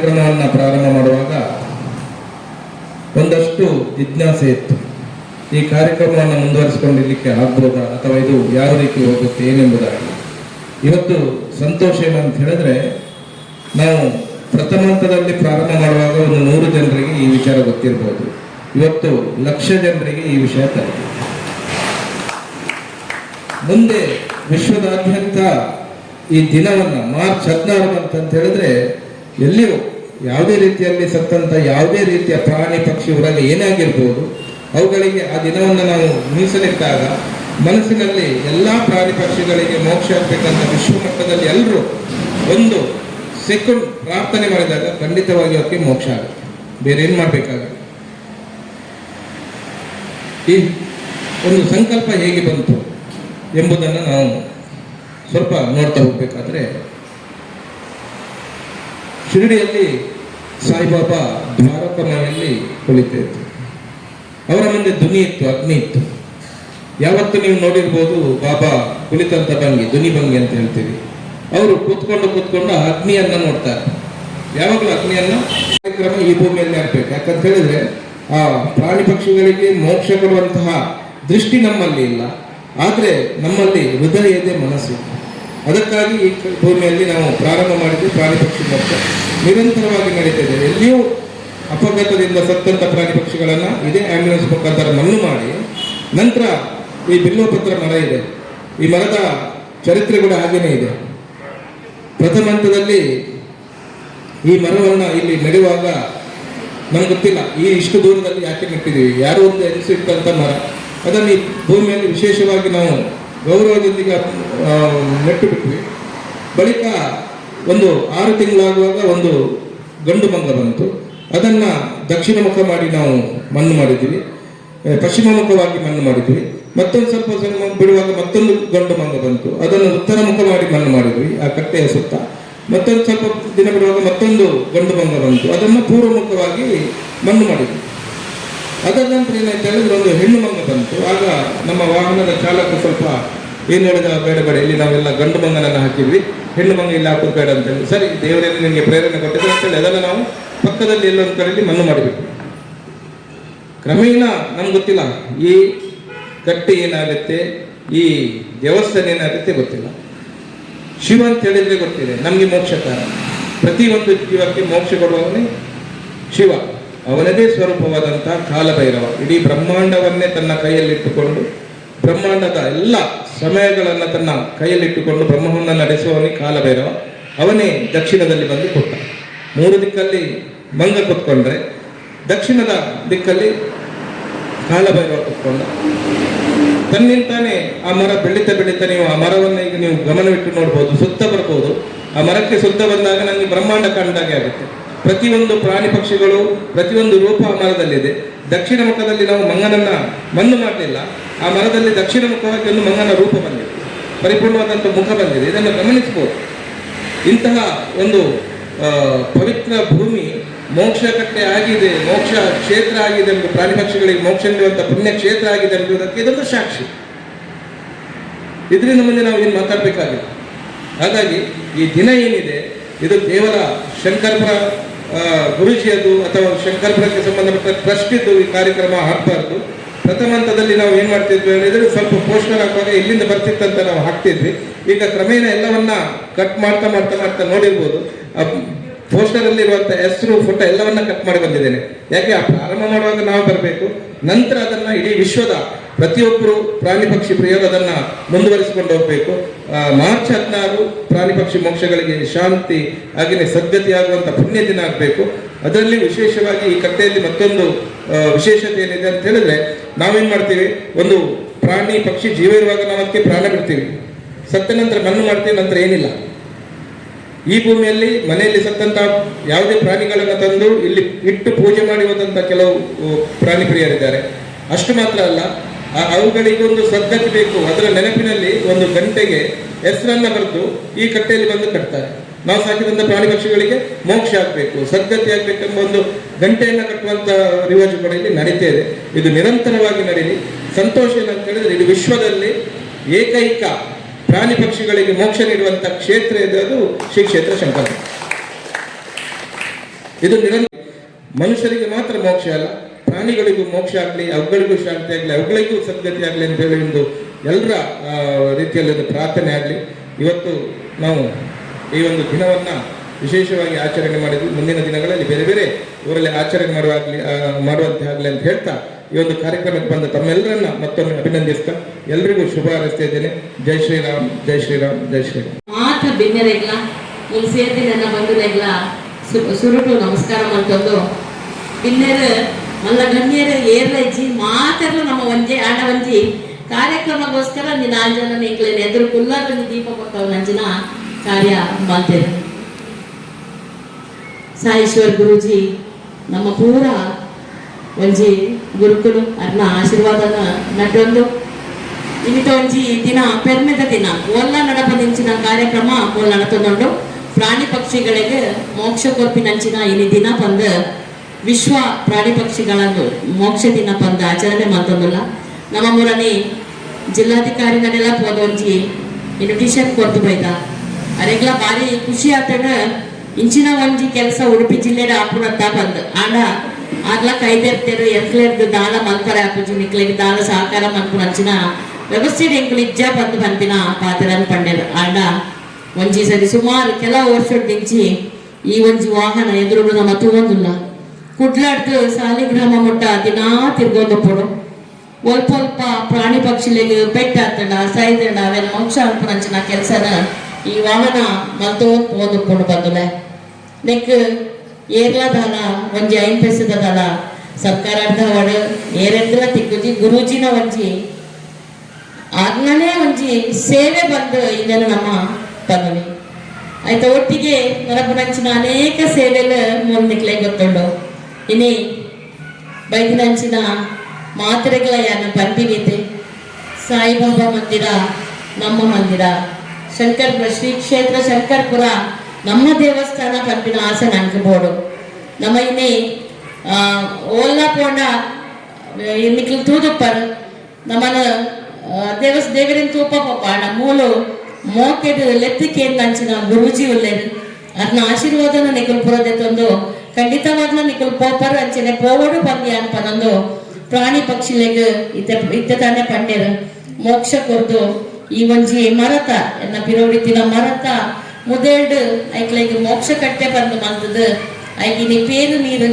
ಕಾರ್ಯಕ್ರಮವನ್ನು ಪ್ರಾರಂಭ ಮಾಡುವಾಗ ಒಂದಷ್ಟು ಜಿಜ್ಞಾಸೆ ಇತ್ತು. ಈ ಕಾರ್ಯಕ್ರಮವನ್ನು ಮುಂದುವರಿಸಿಕೊಂಡಿರ್ಲಿಕ್ಕೆ ಆಗ್ಬೋದಾ? ಅಥವಾ ಇದು ಯಾವ ರೀತಿ ಹೋಗುತ್ತೆ ಏನೆಂಬುದಾಗಿ ಇವತ್ತು ಸಂತೋಷ ಏನಂತ ಹೇಳಿದ್ರೆ, ನಾವು ಪ್ರಥಮ ಹಂತದಲ್ಲಿ ಪ್ರಾರಂಭ ಮಾಡುವಾಗ ಒಂದು ನೂರು ಜನರಿಗೆ ಈ ವಿಚಾರ ಗೊತ್ತಿರ್ಬೋದು. ಇವತ್ತು ಲಕ್ಷ ಜನರಿಗೆ ಈ ವಿಷಯ ತಲುಪಿದೆ. ಮುಂದೆ ವಿಶ್ವದಾದ್ಯಂತ ಈ ದಿನವನ್ನು, ಮಾರ್ಚ್ ಹದಿನಾರು ಅಂತ ಹೇಳಿದ್ರೆ ಎಲ್ಲಿಯೂ ಯಾವುದೇ ರೀತಿಯಲ್ಲಿ ಸತ್ತಂತ ಯಾವುದೇ ರೀತಿಯ ಪ್ರಾಣಿ ಪಕ್ಷಿ ಹೊರಗೆ ಏನಾಗಿರ್ಬೋದು, ಅವುಗಳಿಗೆ ಆ ದಿನವನ್ನು ನಾವು ಮೀಸಲಿಟ್ಟಾಗ ಮನಸ್ಸಿನಲ್ಲಿ ಎಲ್ಲ ಪ್ರಾಣಿ ಪಕ್ಷಿಗಳಿಗೆ ಮೋಕ್ಷ ಆಗ್ಬೇಕಂತ ವಿಶ್ವ ಮಟ್ಟದಲ್ಲಿ ಎಲ್ಲರೂ ಒಂದು ಸೆಕೆಂಡ್ ಪ್ರಾರ್ಥನೆ ಮಾಡಿದಾಗ ಖಂಡಿತವಾಗಿ ಅವಕ್ಕೆ ಮೋಕ್ಷ ಆಗುತ್ತೆ. ಬೇರೆ ಏನು ಮಾಡಬೇಕಾಗುತ್ತೆ? ಈ ಒಂದು ಸಂಕಲ್ಪ ಹೇಗೆ ಬಂತು ಎಂಬುದನ್ನು ನಾವು ಸ್ವಲ್ಪ ನೋಡ್ತಾ ಹೋಗ್ಬೇಕಾದ್ರೆ ಶಿರಡಿಯಲ್ಲಿ ಸಾಯಿಬಾಬಾ ಭಾರತ ಮನೆಯಲ್ಲಿ ಕುಳಿತಾ ಇತ್ತು ಅವರ ಮುಂದೆ ಧ್ವನಿ ಇತ್ತು, ಅಗ್ನಿ ಇತ್ತು. ಯಾವತ್ತು ನೀವು ನೋಡಿರ್ಬೋದು, ಬಾಬಾ, ಕುಳಿತಂತ ಭಂಗಿ ಧ್ವನಿ ಭಂಗಿ ಅಂತ ಹೇಳ್ತೀವಿ ಅವರು ಕೂತ್ಕೊಂಡು ಕೂತ್ಕೊಂಡು ಅಗ್ನಿಯನ್ನ ನೋಡ್ತಾರೆ. ಯಾವಾಗಲೂ ಅಗ್ನಿಯನ್ನ ಕಾರ್ಯಕ್ರಮ ಈ ಭೂಮಿಯಲ್ಲಿ ಆಗ್ಬೇಕು. ಯಾಕಂತ ಹೇಳಿದ್ರೆ, ಆ ಪ್ರಾಣಿ ಪಕ್ಷಿಗಳಿಗೆ ಮೋಕ್ಷ ಕೊಡುವಂತಹ ದೃಷ್ಟಿ ನಮ್ಮಲ್ಲಿ ಇಲ್ಲ. ಆದ್ರೆ ನಮ್ಮಲ್ಲಿ ಹೃದಯ ಇದೆ ಮನಸ್ಸು. ಅದಕ್ಕಾಗಿ ಈ ಭೂಮಿಯಲ್ಲಿ ನಾವು ಪ್ರಾರಂಭ ಮಾಡಿದ್ದು ಪ್ರಾಣಿ ಪಕ್ಷಿ ಮೋಕ್ಷ. ನಿರಂತರವಾಗಿ ನಡೀತಿದೆ ಎಲ್ಲಿಯೂ ಅಪಘಾತದಿಂದ ಸತ್ತಂತ ಪ್ರಾಣಿ ಪಕ್ಷಿಗಳನ್ನು ಇದೇ ಆಂಬ್ಯುಲೆನ್ಸ್ ಮುಖಾಂತರ ಮಣ್ಣು ಮಾಡಿ ನಂತರ ಈ ಬಿಲ್ಲೋಪತ್ರ ಮರ ಇದೆ. ಈ ಮರದ ಚರಿತ್ರೆ ಕೂಡ ಹಾಗೇನೇ ಇದೆ. ಪ್ರಥಮ ಹಂತದಲ್ಲಿ ಈ ಮರವನ್ನು ಇಲ್ಲಿ ನೆಡುವಾಗ ನಮ್ಗೆ ಗೊತ್ತಿಲ್ಲ. ಈ ಇಷ್ಟು ದೂರದಲ್ಲಿ ಯಾಕೆ ನೆಟ್ಟಿದ್ದೀವಿ? ಯಾರೋ ಒಂದು ಎನಿಸಿಟ್ಟಂತ ಮರ. ಅದನ್ನು ಈ ಭೂಮಿಯಲ್ಲಿ ವಿಶೇಷವಾಗಿ ನಾವು ಗೌರವದೊಂದಿಗೆ ನೆಟ್ಟು ಬಿಟ್ವಿ. ಬಳಿಕ ಒಂದು ಆರು ತಿಂಗಳಾಗುವಾಗ ಒಂದು ಗಂಡು ಮಂಗ ಬಂತು. ಅದನ್ನು ದಕ್ಷಿಣ ಮುಖ ಮಾಡಿ ನಾವು ಮಣ್ಣು ಮಾಡಿದ್ವಿ ಪಶ್ಚಿಮ ಮುಖವಾಗಿ ಮಣ್ಣು ಮಾಡಿದ್ವಿ ಮತ್ತೊಂದು ಸ್ವಲ್ಪ ಬಿಡುವಾಗ ಮತ್ತೊಂದು ಗಂಡು ಮಂಗ ಬಂತು. ಅದನ್ನು ಉತ್ತರ ಮುಖ ಮಾಡಿ ಮಣ್ಣು ಮಾಡಿದ್ವಿ, ಆ ಕಟ್ಟೆಯ ಸುತ್ತ. ಮತ್ತೊಂದು ಸ್ವಲ್ಪ ದಿನ ಬಿಡುವಾಗ ಮತ್ತೊಂದು ಗಂಡು ಮಂಗ ಬಂತು. ಅದನ್ನು ಪೂರ್ವಮುಖವಾಗಿ ಮಣ್ಣು ಮಾಡಿದ್ವಿ. ಅದರ ನಂತರ ಏನಾಯ್ತು ಹೇಳಿದ್ರೆ ಒಂದು ಹೆಣ್ಣು ಮಂಗ ಬಂತು ಆಗ ನಮ್ಮ ವಾಹನದ ಚಾಲಕ ಸ್ವಲ್ಪ ಏನು ಹೇಳಿದ ಬೇಡ ಬೇಡ, ಇಲ್ಲಿ ನಾವೆಲ್ಲ ಗಂಡು ಮಂಗನನ್ನು ಹಾಕಿದ್ವಿ, ಹೆಣ್ಣು ಮಂಗ ಇಲ್ಲಿ ಹಾಕೋದು ಬೇಡ ಅಂತ ಹೇಳಿ. ಸರಿ ದೇವರಲ್ಲಿ ನಿಮಗೆ ಪ್ರೇರಣೆ ಕೊಟ್ಟಿದೆ ಅಂತೇಳಿ ಅದನ್ನು ನಾವು ಪಕ್ಕದಲ್ಲಿ ಎಲ್ಲೊಂದು ಕಡೆಯಲ್ಲಿ ಮಣ್ಣು ಮಾಡಬೇಕು ಕ್ರಮೇಣ ನಮ್ಗೆ ಗೊತ್ತಿಲ್ಲ, ಈ ಕಟ್ಟೆ ಏನಾಗುತ್ತೆ, ಈ ದೇವಸ್ಥಾನ ಏನಾಗುತ್ತೆ ಗೊತ್ತಿಲ್ಲ. ಶಿವ ಅಂತ ಹೇಳಿದ್ರೆ ಗೊತ್ತಿದೆ, ನಮಗೆ ಮೋಕ್ಷ ಕಾರಣ. ಪ್ರತಿಯೊಂದು ಜೀವಕ್ಕೆ ಮೋಕ್ಷ ಕೊಡುವವನೇ ಶಿವ. ಅವನದೇ ಸ್ವರೂಪವಾದಂತಹ ಕಾಲಭೈರವ. ಇಡೀ ಬ್ರಹ್ಮಾಂಡವನ್ನೇ ತನ್ನ ಕೈಯಲ್ಲಿಟ್ಟುಕೊಂಡು, ಬ್ರಹ್ಮಾಂಡದ ಎಲ್ಲ ಸಮಯಗಳನ್ನು ತನ್ನ ಕೈಯಲ್ಲಿಟ್ಟುಕೊಂಡು ಬ್ರಹ್ಮವನ್ನು ನಡೆಸುವವನೇ ಕಾಲಭೈರವ. ಅವನೇ ದಕ್ಷಿಣದಲ್ಲಿ ಬಂದು ಕೊಟ್ಟ. ಮೂರು ದಿಕ್ಕಲ್ಲಿ ಮಂಗ ಕೊತ್ಕೊಂಡ್ರೆ, ದಕ್ಷಿಣದ ದಿಕ್ಕಲ್ಲಿ ಕಾಲಭೈರವ ಕೊತ್ಕೊಂಡ. ತನ್ನಿಂತಾನೆ ಆ ಮರ ಬೆಳೀತಾ ಬೆಳೀತಾ ನೀವು ಆ ಮರವನ್ನು ಈಗ ನೀವು ಗಮನವಿಟ್ಟು ನೋಡ್ಬೋದು, ಸುತ್ತ ಬರ್ಬೋದು. ಆ ಮರಕ್ಕೆ ಸುತ್ತ ಬಂದಾಗ ನನಗೆ ಬ್ರಹ್ಮಾಂಡ ಕಂಡಾಗೆ ಆಗುತ್ತೆ. ಪ್ರತಿಯೊಂದು ಪ್ರಾಣಿ ಪಕ್ಷಿಗಳು, ಪ್ರತಿಯೊಂದು ರೂಪ ಮರದಲ್ಲಿದೆ. ದಕ್ಷಿಣ ಮುಖದಲ್ಲಿ ನಾವು ಮಂಗನನ್ನ, ಮಣ್ಣು ಮಾಡಲಿಲ್ಲ. ಆ ಮರದಲ್ಲಿ ದಕ್ಷಿಣ ಮುಖವಾಗಿ ಒಂದು ಮಂಗನ ರೂಪ ಬಂದಿದೆ. ಪರಿಪೂರ್ಣವಾದಂಥ ಮುಖ ಬಂದಿದೆ. ಇದನ್ನು ಗಮನಿಸಬಹುದು. ಇಂತಹ ಒಂದು ಪವಿತ್ರ ಭೂಮಿ ಮೋಕ್ಷ ಕಟ್ಟೆ ಆಗಿದೆ, ಮೋಕ್ಷ ಕ್ಷೇತ್ರ ಆಗಿದೆ ಎಂದು ಪ್ರಾಣಿ ಪಕ್ಷಿಗಳಿಗೆ ಮೋಕ್ಷ ನೀಡುವಂಥ ಪುಣ್ಯ ಕ್ಷೇತ್ರ ಆಗಿದೆ ಎಂಬುದಕ್ಕೆ ಇದೊಂದು ಸಾಕ್ಷಿ. ಇದರಿಂದ ಮುಂದೆ ನಾವು ಏನು ಮಾತಾಡಬೇಕಾಗಿಲ್ಲ. ಹಾಗಾಗಿ ಈ ದಿನ ಏನಿದೆ, ಇದು ಕೇವಲ ಶಂಕರಪುರ ಗುರೂಜಿಯದು ಅಥವಾ ಶಂಕರಪುರಕ್ಕೆ ಸಂಬಂಧಪಟ್ಟ ಟ್ರಸ್ಟ್ ಇದ್ದು ಈ ಕಾರ್ಯಕ್ರಮ ಹಾಕಬಾರ್ದು ಪ್ರಥಮ ಹಂತದಲ್ಲಿ ನಾವು ಏನು ಮಾಡ್ತಿದ್ವಿ ಹೇಳಿದ್ರೆ ಸ್ವಲ್ಪ ಪೋಸ್ಟರ್ ಹಾಕುವಾಗ ಇಲ್ಲಿಂದ ಬರ್ತಿತ್ತಂತ ನಾವು ಹಾಕ್ತಿದ್ವಿ. ಈಗ ಕ್ರಮೇಣ ಎಲ್ಲವನ್ನ ಕಟ್ ಮಾಡ್ತಾ ಮಾಡ್ತಾ ಮಾಡ್ತಾ ನೋಡಿರ್ಬೋದು. ಪೋಸ್ಟರ್ ಅಲ್ಲಿ ಇರುವಂತ ಹೆಸರು, ಫೋಟೋ ಎಲ್ಲವನ್ನ ಕಟ್ ಮಾಡಿ ಬಂದಿದ್ದೇನೆ. ಯಾಕೆ? ಪ್ರಾರಂಭ ಮಾಡುವಾಗ ನಾವು ಬರಬೇಕು. ನಂತರ ಅದನ್ನ ಇಡೀ ವಿಶ್ವದ ಪ್ರತಿಯೊಬ್ಬರು ಪ್ರಾಣಿ ಪಕ್ಷಿ ಪ್ರಿಯರು ಅದನ್ನ ಮುಂದುವರಿಸಿಕೊಂಡು ಹೋಗಬೇಕು. ಮಾರ್ಚ್ ಹದಿನಾರು ಪ್ರಾಣಿ ಪಕ್ಷಿ ಮೋಕ್ಷಗಳಿಗೆ ಶಾಂತಿ, ಹಾಗೆಯೇ ಸದ್ಗತಿ ಆಗುವಂತ ಪುಣ್ಯ ದಿನ ಆಗಬೇಕು. ಅದರಲ್ಲಿ ವಿಶೇಷವಾಗಿ ಈ ಕಥೆಯಲ್ಲಿ ಮತ್ತೊಂದು ವಿಶೇಷತೆ ಏನಿದೆ ಅಂತ ಹೇಳಿದ್ರೆ ನಾವೇನ್ ಮಾಡ್ತೀವಿ? ಒಂದು ಪ್ರಾಣಿ ಪಕ್ಷಿ ಜೀವ ಇರುವಾಗ ನಾವು ಅದಕ್ಕೆ ಪ್ರಾಣ ಬಿಡ್ತೀವಿ. ಸತ್ತ ನಂತರ ಮಣ್ಣು ಮಾಡ್ತೀವಿ, ನಂತರ ಏನಿಲ್ಲ. ಈ ಭೂಮಿಯಲ್ಲಿ ಮನೆಯಲ್ಲಿ ಸತ್ತಂತ ಯಾವುದೇ ಪ್ರಾಣಿಗಳನ್ನು ತಂದು ಇಲ್ಲಿ ಇಟ್ಟು ಪೂಜೆ ಮಾಡಿ ಹೋದಂತ ಕೆಲವು ಪ್ರಾಣಿ ಪ್ರಿಯರಿದ್ದಾರೆ. ಅಷ್ಟು ಮಾತ್ರ ಅಲ್ಲ ಅವುಗಳಿಗೊಂದು ಸದ್ಗತಿ ಬೇಕು. ಅದರ ನೆನಪಿನಲ್ಲಿ ಒಂದು ಗಂಟೆಗೆ ಹೆಸರನ್ನ ಬರೆದು ಈ ಕಟ್ಟೆಯಲ್ಲಿ ಬಂದು ಕಟ್ತಾರೆ. ನಾವು ಸಾಕಿದಂತ ಪ್ರಾಣಿ ಪಕ್ಷಿಗಳಿಗೆ ಮೋಕ್ಷ ಆಗ್ಬೇಕು, ಸದ್ಗತಿ ಆಗ್ಬೇಕೆಂಬ ಒಂದು ಗಂಟೆಯನ್ನ ಕಟ್ಟುವಂತ ರಿವಾಜು ಕೂಡ ಇಲ್ಲಿ ನಡೀತಾ ಇದೆ. ಇದು ನಿರಂತರವಾಗಿ ನಡೀಲಿ. ಸಂತೋಷ ಏನಂತ ಹೇಳಿದ್ರೆ ಇದು ವಿಶ್ವದಲ್ಲಿ ಏಕೈಕ ಪ್ರಾಣಿ ಪಕ್ಷಿಗಳಿಗೆ ಮೋಕ್ಷ ನೀಡುವಂತ ಕ್ಷೇತ್ರ ಇದೆ. ಅದು ಶ್ರೀ ಕ್ಷೇತ್ರ ಶಂಕರ. ಇದು ನಿರಂತರ ಮನುಷ್ಯರಿಗೆ ಮಾತ್ರ ಮೋಕ್ಷ ಅಲ್ಲ ಪ್ರಾಣಿಗಳಿಗೂ ಮೋಕ್ಷ ಆಗಲಿ, ಅವುಗಳಿಗೂ ಶಾಂತಿ ಆಗಲಿ, ಅವುಗಳಿಗೂ ಸದ್ಗತಿ ಆಗಲಿ ಅಂತ ಹೇಳಿ ಒಂದು ಎಲ್ಲರ ರೀತಿಯಲ್ಲಿ ಒಂದು ಪ್ರಾರ್ಥನೆ ಆಗಲಿ. ಇವತ್ತು ನಾವು ಈ ಒಂದು ದಿನವನ್ನ ವಿಶೇಷವಾಗಿ ಆಚರಣೆ ಮಾಡಿದ್ವಿ. ಮುಂದಿನ ದಿನಗಳಲ್ಲಿ ಬೇರೆ ಬೇರೆ ಊರಲ್ಲಿ ಆಚರಣೆ ಮಾಡುವಾಗಲಿ ಮಾಡುವಂತೆ ಆಗಲಿ ಅಂತ ಹೇಳ್ತಾ ಈ ಒಂದು ಕಾರ್ಯಕ್ರಮಕ್ಕೆ ಬಂದ ತಮ್ಮೆಲ್ಲರನ್ನ ಮತ್ತೊಮ್ಮೆ ಅಭಿನಂದಿಸ್ತಾ ಎಲ್ರಿಗೂ ಶುಭ ಹಾರೈಸ್ತಾ ಇದ್ದೇನೆ. ಜೈ ಶ್ರೀರಾಮ್ ಜೈ ಶ್ರೀರಾಮ್ ಜೈ ಶ್ರೀರಾಮ್. ಮಾತ್ರ ಬಿನ್ನರೆಗ್ಲ ಇಲ್ಲಿ ಸೇರ್ತಿ ನನ್ನ ಬಂಧುಲೆಗ್ಲ ಸು- ಸುರುಟು ನಮಸ್ಕಾರ ಮಾಡ್ಕೊಂಡು ಬಿನ್ನರು ಮಲ್ಲ ಗಣ್ಯರು ಏರ್ಲ ಇಜ್ಜಿ ಮಾತಾಡ್ಲು ನಮ್ಮ ಒಂಜೆ, ಆಡ ಒಂಜಿ. ಕಾರ್ಯಕ್ರಮಗೋಸ್ಕರ ನಿನ್ನ ನಿಕ್ಲೇನೆ ಎದುರು ಕುಲ್ಲಾರ ದೀಪ ಕೊಟ್ಟವು ನಂಜಿನ ಕಾರ್ಯ ಮಾಡ್ತೇವೆ ಸಾಯೇಶ್ವರ್ ಗುರುಜಿ, ನಮ್ಮ ಪೂರ ಒಂಜಿ ಗುರುಕುಲು, ಅರ್ನ ಆಶೀರ್ವಾದನ ನಟೊಂದು ಇನಿತ ಒಂಜಿ ದಿನ, ಪೆರ್ಮೆದ ದಿನ ಒಲ್ಲ ನಡಪದಿಂಚಿನ ಕಾರ್ಯಕ್ರಮ ಒಲ್ಲ ನಡತೊಂಡು ಪ್ರಾಣಿ ಪಕ್ಷಿಗಳಿಗೆ ಮೋಕ್ಷ ಕೊರ್ಪಿನಂಚಿನ ಇನಿ ದಿನ ಪಂದ ವಿಶ್ವ ಪ್ರಾಣಿ ಪಕ್ಷಿಗಳನ್ನು ಮೋಕ್ಷ ದಿನ ಪಂದ ಆಚರಣೆ ಮಾಡ್ತೊಂದುಲ್ಲ. ನಮ್ಮ ಮೂರನೇ ಜಿಲ್ಲಾಧಿಕಾರಿಗಳೆಲ್ಲ ನಡೆಲ್ಲ ಇನ್ವಿಟೇಷನ್ ಕೊರ್ತು ಬೈದ. ಅರೆಗ್ಲ ಭಾರಿ ಖುಷಿ ಆತಡ ಇಂಚಿನ ಒಂಜಿ ಕೆಲಸ ಉಡುಪಿ ಜಿಲ್ಲೆಡ ಅಂತ ಬಂದ್. ಆಂಡ ಆಗ್ಲ ಕೈದೇರ್ತೇರು ಎಂಕ್ಲೇರ್ದು ದಾನ ಮಂತರ ಆಪುಜಿ ನಿಕ್ಲೆಗ್ ದಾನ ಸಹಕಾರ ಮಲ್ಪುನ ಅಂಚಿನ ವ್ಯವಸ್ಥೆ ಎಂಕುಲು ಇಜ್ಜ ಬಂದು ಬಂದಿನ ಪಾತ್ರನ ಪಂಡೆರ್ ಆಂಡ ಒಂಜಿ ಸರಿ ಸುಮಾರು ಕೆಲವು ವರ್ಷ ದಿಂಚಿ ಈ ಒಂಜಿ ವಾಹನ ಎದುರು ನಮ್ಮ ತೂವೊಂದುಲ್ಲ ಕುಡ್ಲಾಡ್ದು ಸಾಲಿಗ್ರಾಮ ಮುಟ್ಟ ದಿನಾ ತಿರ್ಗೊಂಡು ಪುಡು. ಒಲ್ಪ ಒಲ್ಪ ಪ್ರಾಣಿ ಪಕ್ಷಿಲಿಗೆ ಪೆಟ್ಟ ಹತ್ತಡ ಸೈದಡ ಅವೆಲ್ಲ ಮೋಕ್ಷ ಅನ್ಪುನಂಚಿನ ಕೆಲಸನ ಈ ವಾಹನ ಮಲ್ತೋದ್ ಪುಡು ಬಂದುಲೆ. ನೆಕ್ ಏರ್ಲ ದಾಲ ಒಂಜಿ ಐನ್ ಪೆಸದ ದಾಲ ಅರ್ಧ ಒಡ ಏರೆಂದ್ರ ತಿಕ್ಕುಜಿ ಗುರೂಜಿನ ಒಂಜಿ. ಆಗ್ನೇ ಒಂಜಿ ಸೇವೆ ಬಂದು ಇದನ್ನು ನಮ್ಮ ಪದವಿ ಆಯ್ತಾ ಒಟ್ಟಿಗೆ ನರಪನಂಚಿನ ಅನೇಕ ಸೇವೆಲ್ಲ ಮುಂದಿಕ್ಲೆ ಗೊತ್ತುಂಡು. ಇನ್ನಿ ಬೈದಿನಂಚಿನ ಮಾತ್ರೆಗಳ ಯಾನ ಪಂಪಿನೀತೆ ಸಾಯಿಬಾಬಾ ಮಂದಿರ ನಮ್ಮ ಮಂದಿರ ಶಂಕರ್ಪುರ ಶ್ರೀ ಕ್ಷೇತ್ರ ಶಂಕರ್ಪುರ ನಮ್ಮ ದೇವಸ್ಥಾನ ಪಂಪಿನ ಆಸೆ ನನಗೆ ಬೋಡು ನಮ್ಮ ಇನ್ನೇ ಆ, ಓಲ್ಲ ಪೋಂಡ ಇನ್ನಿಕ್ಲು ತೂದುಪ್ಪರ್ ನಮ್ಮನ ಆ, ದೇವಸ್ ದೇವರಿನ ತೂಪ ಪಾಡ ಮೂಲು ಮೋಕೆದು ಲೆತ್ತಿಕೆ ನಂಚಿನ ಗುರುಜಿ ಉಲ್ಲೇರು ಅದನ್ನ ಆಶೀರ್ವಾದನ ನಿಕಲ್ ಪುರದೆ ತಂದು ಖಂಡಿತವಾಗ್ಲೂ ನಿಕಲ್ ಪೋಪರ್ ಅಂಚನೆ ಪೋವಡು ಬಂದಿ ಅನ್ಪನೊಂದು ಪ್ರಾಣಿ ಪಕ್ಷಿಲೆಗ್ ಇತ್ತೆ ಇತ್ತೆ ತಾನೇ ಪಂಡೇರು ಮೋಕ್ಷ ಕೊರ್ದು ಈ ಒಂಜಿ ಮರತ ಎನ್ನ ಪಿರೋಡಿತಿನ ಮರತ ಮುದೇಳ್ಡು ಐಕ್ಲೆಗ್ ಮೋಕ್ಷ ಕಟ್ಟೆ ಬಂದು ಮಂತದ್ದು ಐಕಿನಿ ಪೇರು ನೀರು